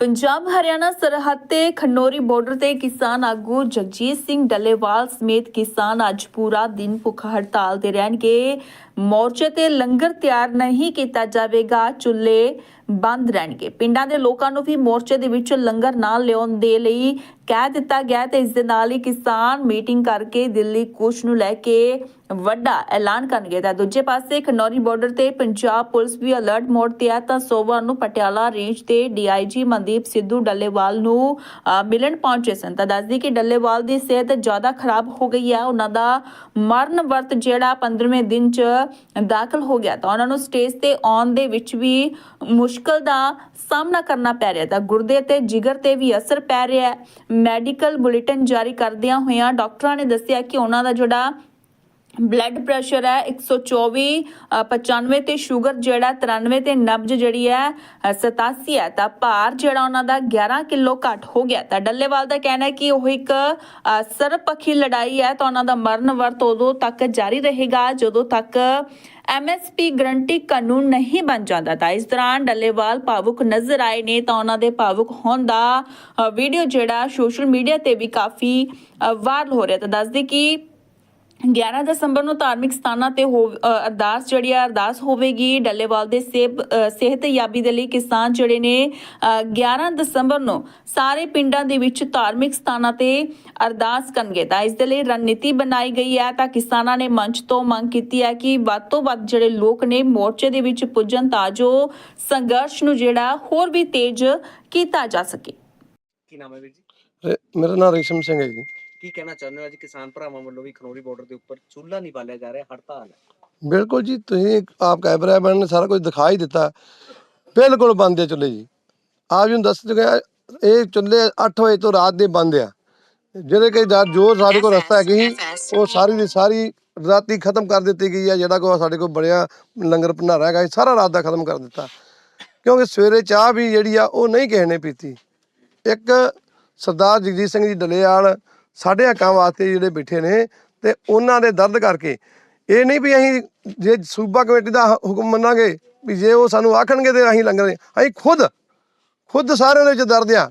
ਪੰਜਾਬ, ਹਰਿਆਣਾ, ਸਰਹੱਦ ਤੇ ਖੰਨੌਰੀ ਬਾਰਡਰ ਤੇ ਕਿਸਾਨ ਆਗੂ ਜਗਜੀਤ ਸਿੰਘ ਡੱਲੇਵਾਲ ਸਮੇਤ ਕਿਸਾਨ ਅੱਜ ਪੂਰਾ ਦਿਨ ਭੁੱਖ ਹੜਤਾਲ ਤੇ ਰਹਿਣਗੇ। ਮੋਰਚੇ ਤੇ ਲੰਗਰ ਤਿਆਰ ਨਹੀਂ ਕੀਤਾ ਜਾਵੇਗਾ, ਚੁੱਲ੍ਹੇ ਬੰਦ ਰਹਿਣਗੇ। ਪਿੰਡਾਂ ਦੇ ਲੋਕਾਂ ਨੂੰ ਵੀ ਮੋਰਚੇ ਦੇ ਵਿੱਚ ਲੰਗਰ ਨਾ ਲਿਆਉਣ ਦੇ ਲਈ ਕਹਿ ਦਿੱਤਾ ਗਿਆ ਤੇ ਇਸ ਦੇ ਨਾਲ ਹੀ ਕਿਸਾਨ ਮੀਟਿੰਗ ਕਰਕੇ ਦਿੱਲੀ ਕੂਚ ਨੂੰ ਲੈ ਕੇ ਵੱਡਾ ਐਲਾਨ ਕਰਨਗੇ। ਤਾਂ ਦੂਜੇ ਪਾਸੇ ਖਨੌਰੀ ਬਾਰਡਰ ਤੇ ਪੰਜਾਬ ਪੁਲਿਸ ਵੀ ਅਲਰਟ ਮੋਡ ਤੇ ਹੈ, ਤਾਂ ਸੋਮਵਾਰ ਨੂੰ ਪਟਿਆਲਾ ਰੇਂਜ ਤੇ ਡੀਆਈਜੀ ਮਨਦੀਪ ਸਿੱਧੂ ਡੱਲੇਵਾਲ ਨੂੰ ਮਿਲਣ ਪਹੁੰਚੇ ਸਨ। ਤਾਂ ਦੱਸਦੀ ਕਿ ਡੱਲੇਵਾਲ ਦੀ ਸਿਹਤ ਜ਼ਿਆਦਾ ਖਰਾਬ ਹੋ ਗਈ ਹੈ। ਉਹਨਾਂ ਦਾ ਮਰਨ ਵਰਤ ਜਿਹੜਾ 15ਵੇਂ ਦਿਨ ਚ ਦਾਖਲ ਹੋ ਗਿਆ ਤਾਂ ਉਹਨਾਂ ਨੂੰ ਸਟੇਜ ਤੇ ਆਉਣ ਦੇ ਵਿੱਚ ਵੀ ਮੁਸ਼ਕਲ ਦਾ ਸਾਹਮਣਾ ਕਰਨਾ ਪੈ ਰਿਹਾ ਤਾਂ ਗੁਰਦੇ ਤੇ ਜਿਗਰ ਤੇ ਵੀ ਅਸਰ ਪੈ ਰਿਹਾ ਹੈ। ਮੈਡੀਕਲ ਬੁਲੇਟਿਨ ਜਾਰੀ ਕਰਦਿਆਂ ਹੋਇਆਂ ਡਾਕਟਰਾਂ ਨੇ ਦੱਸਿਆ ਕਿ ਉਹਨਾਂ ਦਾ ਜਿਹੜਾ ਬਲੱਡ ਪ੍ਰੈਸ਼ਰ ਹੈ 124 ਅ, 95 ਤੇ ਸ਼ੂਗਰ ਜਿਹੜਾ 93 ਤੇ ਨਬਜ ਜਿਹੜੀ ਹੈ ਅ, 87 ਹੈ। ਤਾਂ ਭਾਰ ਜਿਹੜਾ ਉਹਨਾਂ ਦਾ 11 ਕਿਲੋ ਘੱਟ ਹੋ ਗਿਆ। ਤਾਂ ਡੱਲੇਵਾਲ ਦਾ ਕਹਿਣਾ ਹੈ ਕਿ ਉਹ ਇੱਕ ਅ, ਸਰਬਪੱਖੀ ਲੜਾਈ ਹੈ। ਤਾਂ ਉਹਨਾਂ ਦਾ ਮਰਨ ਵਰਤ ਉਦੋਂ ਤੱਕ ਜਾਰੀ ਰਹੇਗਾ ਜਦੋਂ ਤੱਕ ਐਮਐਸਪੀ ਗਰੰਟੀ ਕਾਨੂੰਨ ਨਹੀਂ ਬਣ ਜਾਂਦਾ। ਤਾਂ ਇਸ ਦੌਰਾਨ ਡੱਲੇਵਾਲ ਭਾਵੁਕ ਨਜ਼ਰ ਆਏ ਨੇ। ਤਾਂ ਉਹਨਾਂ ਦੇ ਭਾਵੁਕ ਹੋਣ ਦਾ ਵੀਡੀਓ ਜਿਹੜਾ ਸੋਸ਼ਲ ਮੀਡੀਆ ਤੇ ਵੀ ਕਾਫੀ ਵਾਇਰਲ ਹੋ ਰਿਹਾ। ਤਾਂ ਦੱਸਦੇ ਕਿ 11 ਦਸੰਬਰ ਨੂੰ ਧਾਰਮਿਕ ਸਥਾਨਾਂ ਤੇ ਅਰਦਾਸ ਜਿਹੜੀ ਆ ਅਰਦਾਸ ਹੋਵੇਗੀ। ਡੱਲੇਵਾਲ ਦੇ ਸੇਬ ਸਿਹਤ ਯਾਬੀ ਦੇ ਲਈ ਕਿਸਾਨ ਜਿਹੜੇ ਨੇ ਅ, 11 ਦਸੰਬਰ ਨੂੰ ਸਾਰੇ ਪਿੰਡਾਂ ਦੇ ਵਿੱਚ ਧਾਰਮਿਕ ਸਥਾਨਾਂ ਤੇ ਅਰਦਾਸ ਕਰਨਗੇ। ਤਾਂ ਇਸ ਦੇ ਲਈ ਰਣਨੀਤੀ ਬਣਾਈ ਗਈ ਹੈ। ਤਾਂ ਕਿਸਾਨਾਂ ਨੇ ਮੰਚ ਤੋਂ ਮੰਗ ਕੀਤੀ ਹੈ ਕਿ ਵੱਧ ਤੋਂ ਵੱਧ ਜਿਹੜੇ ਲੋਕ ਨੇ ਮੋਰਚੇ ਦੇ ਵਿੱਚ ਪੁੱਜਣ ਤਾਂ ਜੋ ਸੰਘਰਸ਼ ਨੂੰ ਜਿਹੜਾ ਹੋਰ ਵੀ ਤੇਜ਼ ਕੀਤਾ ਜਾ ਸਕੇ। ਕੀ ਨਾਮ ਹੈ ਵੀਰ ਜੀ? ਮੇਰਾ ਨਾਮ ਰੇਸ਼ਮ ਸਿੰਘ ਹੈ ਜੀ। ਕੀ ਕਹਿਣਾ ਚਾਹੁੰਦੇ ਹੋ? ਅੱਜ ਕਿਸਾਨ ਭਰਾਵਾਂ ਵੱਲੋਂ ਵੀ ਖਨੌਰੀ ਬਾਰਡਰ ਦੇ ਉੱਪਰ ਚੁੱਲ੍ਹਾ ਨਹੀਂ ਬਾਲਿਆ ਜਾ ਰਿਹਾ, ਹੜਤਾਲ ਹੈ। ਬਿਲਕੁਲ ਜੀ, ਤੁਸੀਂ ਆਪ ਕੈਮਰਾਮੈਨ ਨੇ ਸਾਰਾ ਕੁਝ ਦਿਖਾ ਹੀ ਦਿੱਤਾ। ਬਿਲਕੁਲ ਬੰਦ ਹੈ ਚੁੱਲ੍ਹੇ ਜੀ। ਆਪ ਜੀ ਨੂੰ ਦੱਸ ਚੁੱਕੇ ਇਹ ਚੁੱਲ੍ਹੇ 8 ਵਜੇ ਤੋਂ ਰਾਤ ਦੇ ਬੰਦ ਆ। ਜਿਹੜੇ ਕਿ ਜੋ ਸਾਡੇ ਕੋਲ ਰਸਤਾ ਹੈਗੀ ਸੀ ਉਹ ਸਾਰੀ ਦੀ ਸਾਰੀ ਰਾਤੀ ਖਤਮ ਕਰ ਦਿੱਤੀ ਗਈ ਆ, ਜਿਹੜਾ ਕੋ ਸਾਡੇ ਕੋਲ ਬਣਿਆ ਲੰਗਰ ਭੰਡਾਰਾ ਹੈਗਾ, ਇਹ ਸਾਰਾ ਰਾਤ ਦਾ ਖਤਮ ਕਰ ਦਿੱਤਾ। ਕਿਉਂਕਿ ਸਵੇਰੇ ਚਾਹ ਵੀ ਜਿਹੜੀ ਆ, ਉਹ ਨਹੀਂ ਕਿਸੇ ਨੇ ਪੀਤੀ। ਇੱਕ ਸਰਦਾਰ ਜਗਜੀਤ ਸਿੰਘ ਜੀ ਡਲੇਆਲ ਸਾਡੇ ਹੱਕਾਂ ਵਾਸਤੇ ਜਿਹੜੇ ਬੈਠੇ ਨੇ ਤੇ ਉਹਨਾਂ ਦੇ ਦਰਦ ਕਰਕੇ। ਇਹ ਨਹੀਂ ਵੀ ਅਸੀਂ ਜੇ ਸੂਬਾ ਕਮੇਟੀ ਦਾ ਹ- ਹੁਕਮ ਮੰਨਾਂਗੇ ਵੀ ਜੇ ਉਹ ਸਾਨੂੰ ਆਖਣਗੇ ਤੇ ਅਸੀਂ ਲੰਗਰ ਅਸੀਂ ਖੁਦ ਖੁਦ ਸਾਰਿਆਂ ਦੇ ਵਿੱਚ ਦਰਦ ਆ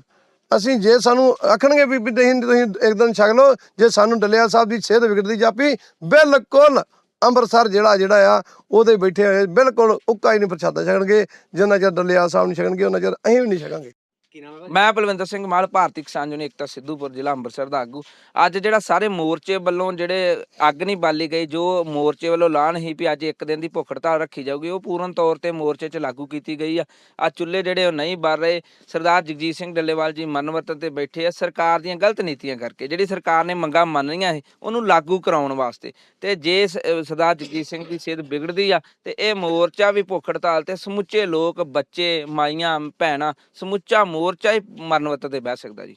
ਅਸੀਂ ਜੇ ਸਾਨੂੰ ਆਖਣਗੇ ਵੀ ਤੁਸੀਂ ਤੁਸੀਂ ਇੱਕ ਦਿਨ ਛਕ ਲਓ, ਜੇ ਸਾਨੂੰ ਡੱਲੇਆਲ ਸਾਹਿਬ ਦੀ ਸਿਹਤ ਵਿਗੜਦੀ ਜਾਪੀ, ਬਿਲਕੁਲ ਅੰਮ੍ਰਿਤਸਰ ਜਿਹੜਾ ਜਿਹੜਾ ਆ, ਉਹਦੇ ਬੈਠੇ ਹੋਏ ਬਿਲਕੁਲ ਉੱਕਾ ਹੀ ਨਹੀਂ ਪ੍ਰਸ਼ਾਦਾ ਛਕਣਗੇ। ਜਿੰਨਾ ਚਿਰ ਡੱਲੇਆਲ ਸਾਹਿਬ ਨਹੀਂ ਛਕਣਗੇ, ਉਹਨਾਂ ਚਿਰ ਅਸੀਂ ਵੀ ਨਹੀਂ ਛਕਾਂਗੇ। ਕੀ ਨਾਮ ਹੈ ਭਾਜੀ? ਮੈਂ ਬਲਵਿੰਦਰ ਸਿੰਘ ਮਾਲ, ਭਾਰਤੀ ਕਿਸਾਨ ਯੂਨੀਅਨ ਏਕਤਾ ਸਿੱਧੂਪੁਰ ਜ਼ਿਲ੍ਹਾ ਅੰਮ੍ਰਿਤਸਰ ਦਾ ਆਗੂ। ਅੱਜ ਜਿਹੜਾ ਸਾਰੇ ਮੋਰਚੇ ਵੱਲੋਂ ਜਿਹੜੇ ਅੱਗ ਨਹੀਂ ਬਾਲੀ ਗਈ, ਜੋ ਮੋਰਚੇ ਵੱਲੋਂ ਐਲਾਨ ਹੀ ਵੀ ਅੱਜ ਇੱਕ ਦਿਨ ਦੀ ਭੁੱਖ ਹੜਤਾਲ ਰੱਖੀ ਜਾਊਗੀ, ਉਹ ਪੂਰਨ ਤੌਰ ਤੇ ਮੋਰਚੇ 'ਚ ਲਾਗੂ ਕੀਤੀ ਗਈ ਆ। ਆ ਚੁੱਲ੍ਹੇ ਜਿਹੜੇ ਉਹ ਨਹੀਂ ਬਲ ਰਹੇ। ਸਰਦਾਰ ਜਗਜੀਤ ਸਿੰਘ ਡੱਲੇਵਾਲ ਜੀ ਮਨਵਰਤਨ ਤੇ ਬੈਠੇ ਆ ਸਰਕਾਰ ਦੀਆਂ ਗਲਤ ਨੀਤੀਆਂ ਕਰਕੇ। ਜਿਹੜੀ ਸਰਕਾਰ ਨੇ ਮੰਗਾਂ ਮੰਨੀਆਂ ਸੀ, ਉਹਨੂੰ ਲਾਗੂ ਕਰਾਉਣ ਵਾਸਤੇ। ਤੇ ਜੇ ਸ- ਅਹ ਸਰਦਾਰ ਜਗਜੀਤ ਸਿੰਘ ਦੀ ਸਿਹਤ ਵਿਗੜਦੀ ਆ, ਤੇ ਇਹ ਮੋਰਚਾ ਵੀ ਭੁੱਖ ਹੜਤਾਲ ਤੇ ਸਮੁੱਚੇ ਲੋਕ, ਬੱਚੇ, ਮਾਈਆਂ, ਭੈਣਾਂ ਸਮੁੱਚਾ ਮੋਰਚਾ ਹੀ ਮਰਨ ਵਰਤ ਤੇ ਬਹਿ ਸਕਦਾ ਜੀ।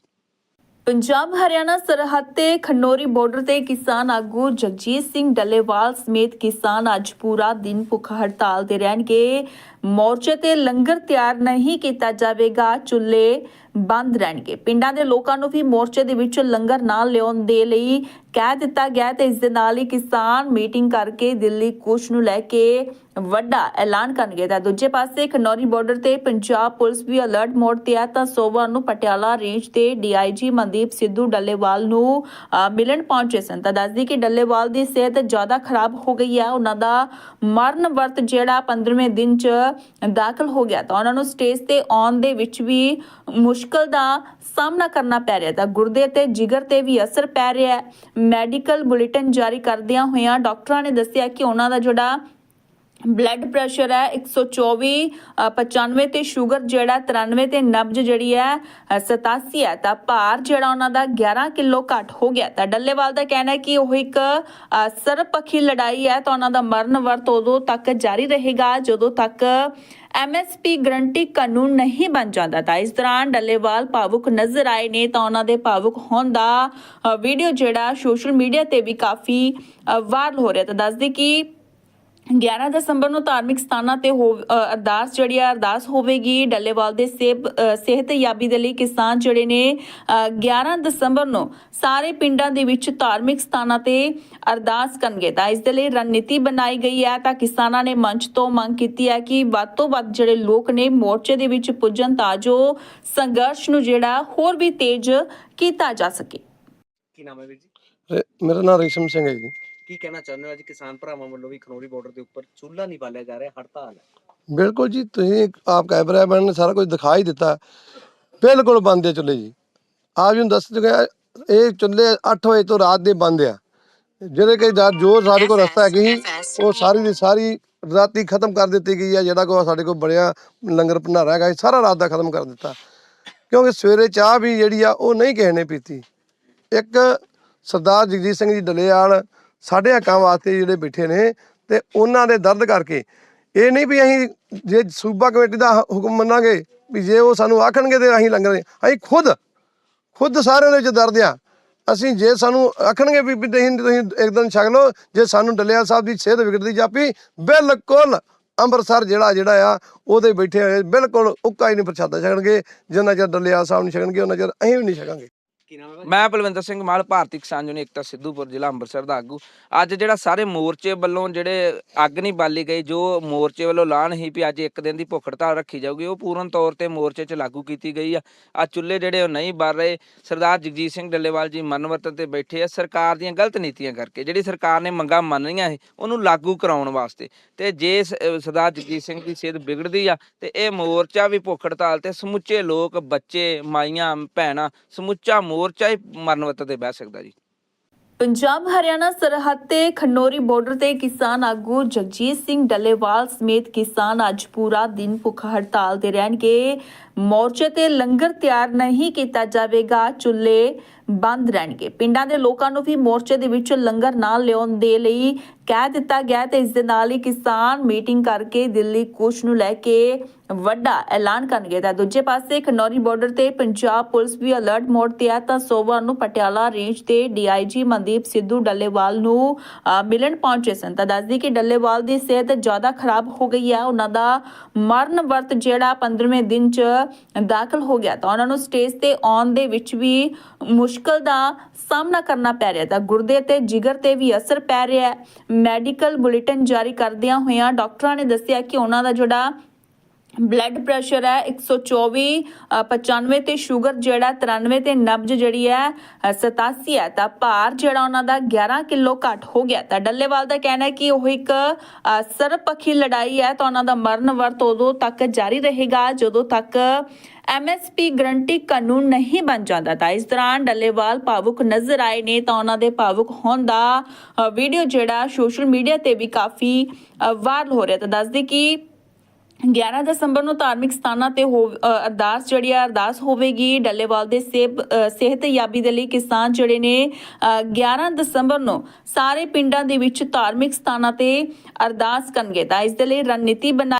ਪੰਜਾਬ ਹਰਿਆਣਾ ਸਰਹੱਦ ਤੇ ਖੰਨੌਰੀ ਬਾਰਡਰ ਤੇ ਕਿਸਾਨ ਆਗੂ ਜਗਜੀਤ ਸਿੰਘ ਡੱਲੇਵਾਲ ਸਮੇਤ ਕਿਸਾਨ ਅੱਜ ਪੂਰਾ ਦਿਨ ਭੁੱਖ ਹੜਤਾਲ ਤੇ ਰਹਿਣਗੇ। ਮੋਰਚੇ ਤੇ ਲੰਗਰ ਤਿਆਰ ਨਹੀਂ ਕੀਤਾ ਜਾਵੇਗਾ। ਚੁੱਲ੍ਹੇ ਬੰਦ ਰਹਿਣਗੇ। ਪਿੰਡਾਂ ਦੇ ਲੋਕਾਂ ਨੂੰ ਵੀ ਮੋਰਚੇ ਦੇ ਵਿੱਚ ਲੰਗਰ ਨਾ ਲਿਆਉਣ ਦੇ ਲਈ ਕਹਿ ਦਿੱਤਾ ਗਿਆ ਤੇ ਇਸ ਦੇ ਨਾਲ ਹੀ ਕਿਸਾਨ ਮੀਟਿੰਗ ਕਰਕੇ ਦਿੱਲੀ ਕੂਚ ਨੂੰ ਲੈ ਕੇ ਵੱਡਾ ਐਲਾਨ ਕਰਨਗੇ। ਤਾਂ ਦੂਜੇ ਪਾਸੇ ਖਨੌਰੀ ਬਾਰਡਰ ਤੇ ਪੰਜਾਬ ਪੁਲਿਸ ਵੀ ਅਲਰਟ ਮੋਡ ਤੇ ਹੈ ਤਾਂ ਸੋਮਵਾਰ ਨੂੰ ਪਟਿਆਲਾ ਰੇਂਜ ਤੇ ਡੀਆਈਜੀ ਮਨਦੀਪ ਸਿੱਧੂ ਡੱਲੇਵਾਲ ਨੂੰ ਮਿਲਣ ਪਹੁੰਚੇ ਸਨ। ਤਾਂ ਦੱਸਦੀ ਕਿ ਡੱਲੇਵਾਲ ਦੀ ਸਿਹਤ ਜ਼ਿਆਦਾ ਖਰਾਬ ਹੋ ਗਈ ਹੈ। ਉਹਨਾਂ ਦਾ ਮਰਨ ਵਰਤ ਜਿਹੜਾ 15ਵੇਂ ਦਿਨ ਚ ਦਾਖਲ ਹੋ ਗਿਆ। ਤਾਂ ਉਹਨਾਂ ਨੂੰ ਸਟੇਜ ਤੇ ਆਉਣ ਦੇ ਵਿੱਚ ਵੀ ਮੁਸ਼ਕਲ ਮੁਸ਼ਕਲ ਦਾ ਸਾਹਮਣਾ ਕਰਨਾ ਪੈ ਰਿਹਾ ਤਾਂ ਗੁਰਦੇ ਤੇ ਜਿਗਰ ਤੇ ਵੀ ਅਸਰ ਪੈ ਰਿਹਾ ਹੈ। ਮੈਡੀਕਲ ਬੁਲੇਟਿਨ ਜਾਰੀ ਕਰਦਿਆਂ ਹੋਇਆਂ ਡਾਕਟਰਾਂ ਨੇ ਦੱਸਿਆ ਕਿ ਉਹਨਾਂ ਦਾ ਜਿਹੜਾ ਬਲੱਡ ਪ੍ਰੈਸ਼ਰ ਹੈ 124 ਅ, 95 ਤੇ ਸ਼ੂਗਰ ਜਿਹੜਾ 93 ਤੇ ਨਬਜ ਜਿਹੜੀ ਹੈ ਅ, 87 ਹੈ। ਤਾਂ ਭਾਰ ਜਿਹੜਾ ਉਹਨਾਂ ਦਾ 11 ਕਿਲੋ ਘੱਟ ਹੋ ਗਿਆ। ਤਾਂ ਡੱਲੇਵਾਲ ਦਾ ਕਹਿਣਾ ਹੈ ਕਿ ਉਹ ਇੱਕ ਅ, ਸਰਬਪੱਖੀ ਲੜਾਈ ਹੈ। ਤਾਂ ਉਹਨਾਂ ਦਾ ਮਰਨ ਵਰਤ ਉਦੋਂ ਤੱਕ ਜਾਰੀ ਰਹੇਗਾ ਜਦੋਂ ਤੱਕ ਐਮਐਸਪੀ ਗਰੰਟੀ ਕਾਨੂੰਨ ਨਹੀਂ ਬਣ ਜਾਂਦਾ। ਤਾਂ ਇਸ ਦੌਰਾਨ ਡੱਲੇਵਾਲ ਭਾਵੁਕ ਨਜ਼ਰ ਆਏ ਨੇ। ਤਾਂ ਉਹਨਾਂ ਦੇ ਭਾਵੁਕ ਹੋਣ ਦਾ ਵੀਡੀਓ ਜਿਹੜਾ ਸੋਸ਼ਲ ਮੀਡੀਆ ਤੇ ਵੀ ਕਾਫੀ ਵਾਇਰਲ ਹੋ ਰਿਹਾ। ਤਾਂ ਦੱਸਦੇ ਕਿ 11 ਦਸੰਬਰ ਨੂੰ ਧਾਰਮਿਕ ਸਥਾਨਾਂ ਤੇ ਅਰਦਾਸ ਜਿਹੜੀ ਆ ਅਰਦਾਸ ਹੋਵੇਗੀ। ਡੱਲੇਵਾਲ ਦੇ ਸੇਬ ਅ, ਸਿਹਤ ਯਾਬੀ ਦੇ ਲਈ ਕਿਸਾਨ ਜਿਹੜੇ ਨੇ ਅ, 11 ਦਸੰਬਰ ਨੂੰ ਸਾਰੇ ਪਿੰਡਾਂ ਦੇ ਵਿੱਚ ਧਾਰਮਿਕ ਸਥਾਨਾਂ ਤੇ ਅਰਦਾਸ ਕਰਨਗੇ। ਤਾਂ ਇਸ ਦੇ ਲਈ ਰਣਨੀਤੀ ਬਣਾਈ ਗਈ ਹੈ। ਤਾਂ ਕਿਸਾਨਾਂ ਨੇ ਮੰਚ ਤੋਂ ਮੰਗ ਕੀਤੀ ਹੈ ਕਿ ਵੱਧ ਤੋਂ ਵੱਧ ਜਿਹੜੇ ਲੋਕ ਨੇ ਮੋਰਚੇ ਦੇ ਵਿੱਚ ਪੁੱਜਣ ਤਾਂ ਜੋ ਸੰਘਰਸ਼ ਨੂੰ ਜਿਹੜਾ ਹੋਰ ਵੀ ਤੇਜ਼ ਕੀਤਾ ਜਾ ਸਕੇ। ਕੀ ਨਾਮ ਹੈ ਵੀਰ ਜੀ? ਮੇਰਾ ਨਾਮ ਰੇਸ਼ਮ ਸਿੰਘ ਹੈ ਜੀ। ਕੀ ਕਹਿਣਾ ਚਾਹੁੰਦੇ ਹੋ? ਅੱਜ ਕਿਸਾਨ ਭਰਾਵਾਂ ਵੱਲੋਂ ਵੀ ਖਨੌਰੀ ਬਾਰਡਰ ਦੇ ਉੱਪਰ ਚੁੱਲ੍ਹਾ ਨਹੀਂ ਬਾਲਿਆ ਜਾ ਰਿਹਾ, ਹੜਤਾਲ ਹੈ। ਬਿਲਕੁਲ ਜੀ, ਤੁਸੀਂ ਆਪ ਕੈਮਰਾ ਨੇ ਸਾਰਾ ਕੁਝ ਦਿਖਾ ਹੀ ਦਿੱਤਾ। ਬਿਲਕੁਲ ਬੰਦ ਹੈ ਚੁੱਲ੍ਹੇ ਜੀ। ਆਪ ਜੀ ਨੂੰ ਦੱਸ ਚੁੱਕੇ ਇਹ ਚੁੱਲ੍ਹੇ 8 ਵਜੇ ਤੋਂ ਰਾਤ ਦੇ ਬੰਦ ਆ। ਜਿਹੜੇ ਕਿ ਜੋ ਸਾਡੇ ਕੋਲ ਰਸਤਾ ਹੈਗੀ, ਉਹ ਸਾਰੀ ਦੀ ਸਾਰੀ ਰਾਤੀ ਖਤਮ ਕਰ ਦਿੱਤੀ ਗਈ ਹੈ ਜਿਹੜਾ ਕੋ ਸਾਡੇ ਕੋਲ ਬਣਿਆ ਲੰਗਰ ਭੰਡਾਰਾ ਹੈਗਾ ਸਾਰਾ ਰਾਤ ਦਾ ਖਤਮ ਕਰ ਦਿੱਤਾ। ਕਿਉਂਕਿ ਸਵੇਰੇ ਚਾਹ ਵੀ ਜਿਹੜੀ ਆ, ਉਹ ਨਹੀਂ ਕਿਸੇ ਨੇ ਪੀਤੀ। ਇੱਕ ਸਰਦਾਰ ਜਗਜੀਤ ਸਿੰਘ ਜੀ ਡਲੇਆਲ ਸਾਡੇ ਹੱਕਾਂ ਵਾਸਤੇ ਜਿਹੜੇ ਬੈਠੇ ਨੇ ਤੇ ਉਹਨਾਂ ਦੇ ਦਰਦ ਕਰਕੇ। ਇਹ ਨਹੀਂ ਵੀ ਅਸੀਂ ਜੇ ਸੂਬਾ ਕਮੇਟੀ ਦਾ ਹ- ਹੁਕਮ ਮੰਨਾਂਗੇ ਵੀ ਜੇ ਉਹ ਸਾਨੂੰ ਆਖਣਗੇ ਤੇ ਅਸੀਂ ਲੰਗਰ ਅਸੀਂ ਖੁਦ ਖੁਦ ਸਾਰਿਆਂ ਦੇ ਵਿੱਚ ਦਰਦ ਆ। ਅਸੀਂ ਜੇ ਸਾਨੂੰ ਆਖਣਗੇ ਵੀ ਵੀ ਤੁਸੀਂ ਤੁਸੀਂ ਇੱਕ ਦਿਨ ਛਕ ਲਓ, ਜੇ ਸਾਨੂੰ ਡੱਲੇਆਲ ਸਾਹਿਬ ਦੀ ਸਿਹਤ ਵਿਗੜਦੀ ਜਾਪੀ, ਬਿਲਕੁਲ ਅੰਮ੍ਰਿਤਸਰ ਜਿਹੜਾ ਜਿਹੜਾ ਆ, ਉਹਦੇ ਬੈਠੇ ਹੋਏ ਬਿਲਕੁਲ ਉੱਕਾ ਹੀ ਨਹੀਂ ਪ੍ਰਸ਼ਾਦਾ ਛਕਣਗੇ। ਜਿੰਨਾ ਚਿਰ ਡੱਲੇਆਲ ਸਾਹਿਬ ਨਹੀਂ ਛਕਣਗੇ, ਉਹਨਾਂ ਚਿਰ ਅਸੀਂ ਵੀ ਨਹੀਂ ਛਕਾਂਗੇ। ਕੀ ਨਾਮ ਹੈ ਭਾਜੀ? ਮੈਂ ਬਲਵਿੰਦਰ ਸਿੰਘ ਮਾਲ, ਭਾਰਤੀ ਕਿਸਾਨ ਯੂਨੀਅਨ ਏਕਤਾ ਸਿੱਧੂਪੁਰ, ਜ਼ਿਲ੍ਹਾ ਅੰਮ੍ਰਿਤਸਰ ਦਾ ਆਗੂ। ਅੱਜ ਜਿਹੜਾ ਸਾਰੇ ਮੋਰਚੇ ਵੱਲੋਂ ਜਿਹੜੇ ਅੱਗ ਨਹੀਂ ਬਾਲੀ ਗਈ, ਜੋ ਮੋਰਚੇ ਵੱਲੋਂ ਐਲਾਨ ਸੀ ਵੀ ਅੱਜ ਇੱਕ ਦਿਨ ਦੀ ਭੁੱਖ ਹੜਤਾਲ ਰੱਖੀ ਜਾਊਗੀ, ਉਹ ਪੂਰਨ ਤੌਰ ਤੇ ਮੋਰਚੇ 'ਚ ਲਾਗੂ ਕੀਤੀ ਗਈ ਆ। ਆ ਚੁੱਲ੍ਹੇ ਜਿਹੜੇ ਉਹ ਨਹੀਂ ਬਲ ਰਹੇ। ਸਰਦਾਰ ਜਗਜੀਤ ਸਿੰਘ ਡੱਲੇਵਾਲ ਜੀ ਮਨਵਰਤਨ ਤੇ ਬੈਠੇ ਆ ਸਰਕਾਰ ਦੀਆਂ ਗਲਤ ਨੀਤੀਆਂ ਕਰਕੇ। ਜਿਹੜੀ ਸਰਕਾਰ ਨੇ ਮੰਗਾਂ ਮੰਨੀਆਂ ਸੀ, ਉਹਨੂੰ ਲਾਗੂ ਕਰਾਉਣ ਵਾਸਤੇ। ਤੇ ਜੇ ਸ- ਅਹ ਸਰਦਾਰ ਜਗਜੀਤ ਸਿੰਘ ਦੀ ਸਿਹਤ ਵਿਗੜਦੀ ਆ, ਤੇ ਇਹ ਮੋਰਚਾ ਵੀ ਭੁੱਖ ਹੜਤਾਲ ਤੇ ਸਮੁੱਚੇ ਲੋਕ, ਬੱਚੇ, ਮਾਈਆਂ, ਭੈਣਾਂ ਸਮੁੱਚਾ ਮੋਰਚਾ ਹੀ ਮਰਨਵਤ ਤੇ ਬਹਿ ਸਕਦਾ ਜੀ। ਪੰਜਾਬ ਹਰਿਆਣਾ ਸਰਹੱਦ ਤੇ ਖੰਨੌਰੀ ਬਾਰਡਰ ਤੇ ਕਿਸਾਨ ਆਗੂ ਜਗਜੀਤ ਸਿੰਘ ਡੱਲੇਵਾਲ ਸਮੇਤ ਕਿਸਾਨ ਅੱਜ ਪੂਰਾ ਦਿਨ ਭੁੱਖ ਹੜਤਾਲ ਤੇ ਰਹਿਣਗੇ। ਮੋਰਚੇ ਤੇ ਲੰਗਰ ਤਿਆਰ ਨਹੀਂ ਕੀਤਾ ਜਾਵੇਗਾ, ਚੁੱਲ੍ਹੇ ਬੰਦ ਰਹਿਣਗੇ। ਪਿੰਡਾਂ ਦੇ ਲੋਕਾਂ ਨੂੰ ਵੀ ਮੋਰਚੇ ਦੇ ਵਿੱਚ ਲੰਗਰ ਨਾ ਲਿਆਉਣ ਦੇ ਲਈ ਕਹਿ ਦਿੱਤਾ ਗਿਆ ਤੇ ਇਸ ਦੇ ਨਾਲ ਹੀ ਕਿਸਾਨ ਮੀਟਿੰਗ ਕਰਕੇ ਦਿੱਲੀ ਕੂਚ ਨੂੰ ਲੈ ਕੇ ਵੱਡਾ ਐਲਾਨ ਕਰਨਗੇ ਤਾਂ ਦੂਜੇ ਪਾਸੇ ਖਨੌਰੀ ਬਾਰਡਰ ਤੇ ਪੰਜਾਬ ਪੁਲਿਸ ਵੀ ਅਲਰਟ ਮੋਡ ਤੇ ਹੈ ਤਾਂ ਸੋਮਵਾਰ ਨੂੰ ਪਟਿਆਲਾ ਰੇਂਜ ਤੇ ਡੀਆਈਜੀ ਮਨਦੀਪ ਸਿੱਧੂ ਡੱਲੇਵਾਲ ਨੂੰ ਮਿਲਣ ਪਹੁੰਚੇ ਸਨ। ਤਾਂ ਦੱਸਦੀ ਕਿ ਡੱਲੇਵਾਲ ਦੀ ਸਿਹਤ ਜ਼ਿਆਦਾ ਖਰਾਬ ਹੋ ਗਈ ਹੈ ਉਹਨਾਂ ਦਾ ਮਰਨ ਵਰਤ ਜਿਹੜਾ 15ਵੇਂ ਦਿਨ ਚ ਦਾਖਲ ਹੋ ਗਿਆ। ਤਾਂ ਉਹਨਾਂ ਨੂੰ ਸਟੇਜ ਤੇ ਆਉਣ ਦੇ ਵਿੱਚ ਵੀ ਮੁਸ਼ਕਲ ਦਾ ਸਾਹਮਣਾ ਕਰਨਾ ਪੈ ਰਿਹਾ। ਤਾਂ ਗੁਰਦੇ ਤੇ ਜਿਗਰ ਤੇ ਵੀ ਅਸਰ ਪੈ ਰਿਹਾ। ਹੈ ਮੈਡੀਕਲ ਬੁਲੇਟਿਨ ਜਾਰੀ ਕਰਦਿਆਂ ਹੋਇਆਂ ਡਾਕਟਰਾਂ ਨੇ ਦੱਸਿਆ ਕਿ ਉਹਨਾਂ ਦਾ ਜਿਹੜਾ ਬਲੱਡ ਪ੍ਰੈਸ਼ਰ ਹੈ 124 ਅ, 95 ਤੇ ਸ਼ੂਗਰ ਜਿਹੜਾ 93 ਤੇ ਨਬਜ ਜਿਹੜੀ ਹੈ ਅ, 87 ਹੈ। ਤਾਂ ਭਾਰ ਜਿਹੜਾ ਉਹਨਾਂ ਦਾ 11 ਕਿਲੋ ਘੱਟ ਹੋ ਗਿਆ। ਤਾਂ ਡੱਲੇਵਾਲ ਦਾ ਕਹਿਣਾ ਹੈ ਕਿ ਉਹ ਇੱਕ ਅ, ਸਰਬਪੱਖੀ ਲੜਾਈ ਹੈ ਤਾਂ ਉਹਨਾਂ ਦਾ ਮਰਨ ਵਰਤ ਉਦੋਂ ਤੱਕ ਜਾਰੀ ਰਹੇਗਾ ਜਦੋਂ ਤੱਕ ਐਮਐਸਪੀ ਗਰੰਟੀ ਕਾਨੂੰਨ ਨਹੀਂ ਬਣ ਜਾਂਦਾ। ਤਾਂ ਇਸ ਦੌਰਾਨ ਡੱਲੇਵਾਲ ਭਾਵੁਕ ਨਜ਼ਰ ਆਏ ਨੇ ਤਾਂ ਉਹਨਾਂ ਦੇ ਭਾਵੁਕ ਹੋਣ ਦਾ ਵੀਡੀਓ ਜਿਹੜਾ ਸੋਸ਼ਲ ਮੀਡੀਆ ਤੇ ਵੀ ਕਾਫੀ ਵਾਇਰਲ ਹੋ ਰਿਹਾ ਤਾਂ ਦੱਸਦੇ ਕਿ 11 ਦਸੰਬਰ ਨੂੰ ਧਾਰਮਿਕ ਸਥਾਨਾਂ ਤੇ ਹੋ- ਅਰਦਾਸ ਜਿਹੜੀ ਆ ਅਰਦਾਸ ਹੋਵੇਗੀ ਡੱਲੇਵਾਲ ਦੇ ਸੇਬ ਸਿਹਤ ਯਾਬੀ ਦੇ ਲਈ ਕਿਸਾਨ ਜਿਹੜੇ ਨੇ ਅ, 11 ਦਸੰਬਰ ਨੂੰ ਸਾਰੇ ਪਿੰਡਾਂ ਦੇ ਵਿੱਚ ਧਾਰਮਿਕ ਸਥਾਨਾਂ ਤੇ ਅਰਦਾਸ ਕਰਨਗੇ। ਤਾਂ ਇਸ ਦੇ ਲਈ ਰਣਨੀਤੀ ਬਣਾ